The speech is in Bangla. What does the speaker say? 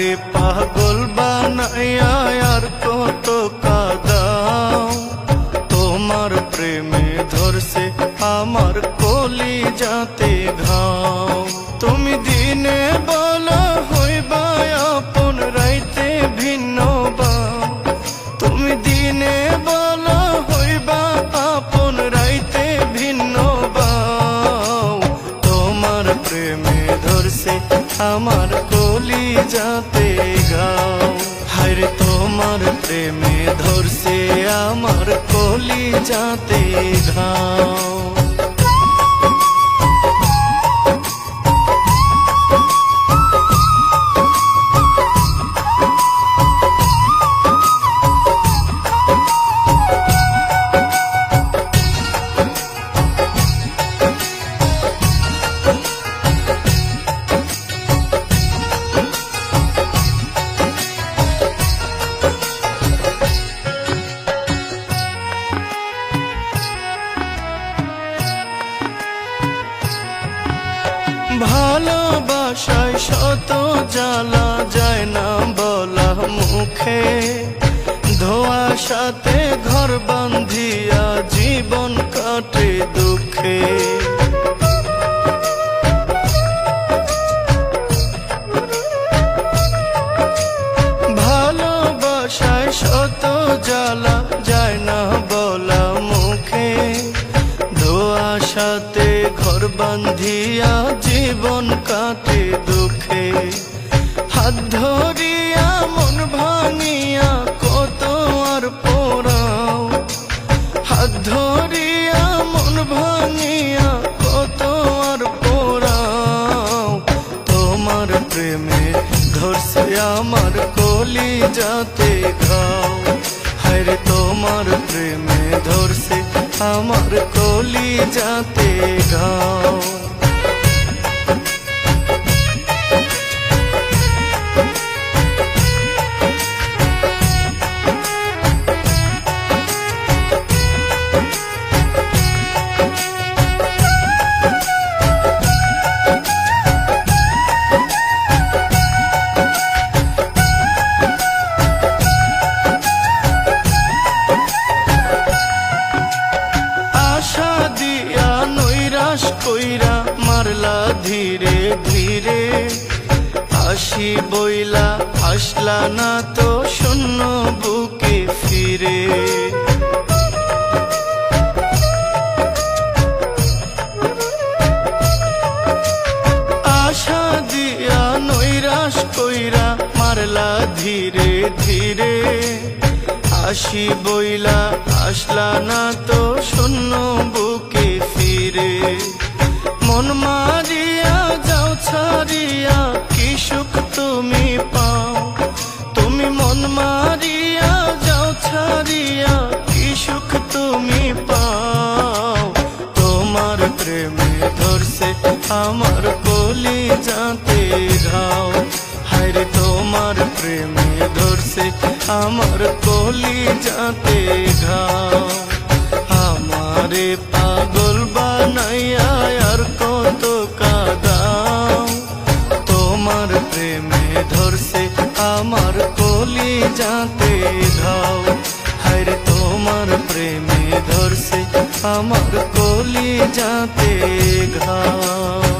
আমারে পাগল বানাইয়া আর কত কাদাও তোমার প্রেমে ধরছে আমার কলি যাতে ঘাও তুমি কলি যাতে গাও। হায়রে তোমার প্রেমে ধরছে আমার কলি যাতে ঘাও। ভালোবাসায় শত জ্বালা যায় না বলা মুখে। ধোয়া সাথে ঘর বান্ধিয়া জীবন কাটে দুঃখে। ভালোবাসায় শত জ্বালা বান্ধিয়া জীবন কাটে দুঃখে। হাত ধরিয়া মন ভাঙিয়া কত আর পোড়াও। হাত ধরিয়া মন ভাঙিয়া কত আর পোড়াও। তোমার প্রেমে ধরছে আমার কলি যাতে ঘাও হায়রে তোমার প্রেমে ধরছে আমার কলি যাতে ঘাও কইরা মারলা ধীরে ধীরে আসি বইলা আসলা না তো শূন্য বুকে ফিরে। আশা দিয়া নৈরাশ কইরা মারলা ধীরে ধীরে আসি বইলা আসলা না তো শূন্য বুকে ফিরে। মন মারিয়া যাও, ছাড়িয়া কি সুখ তুমি পাও? তুমি মন মারিয়া যাও, ছাড়িয়া কি সুখ তুমি পাও? তোমার প্রেমে ধরছে আমার কলি যাতে ঘাও। হায়রে, তোমার প্রেমে ধরছে আমার কলি যাতে ঘাও। আমারে ধরছে আমার কলি যাতে ঘাও হায়রে তোমার প্রেমে ধরছে আমার কলি যাতে ঘাও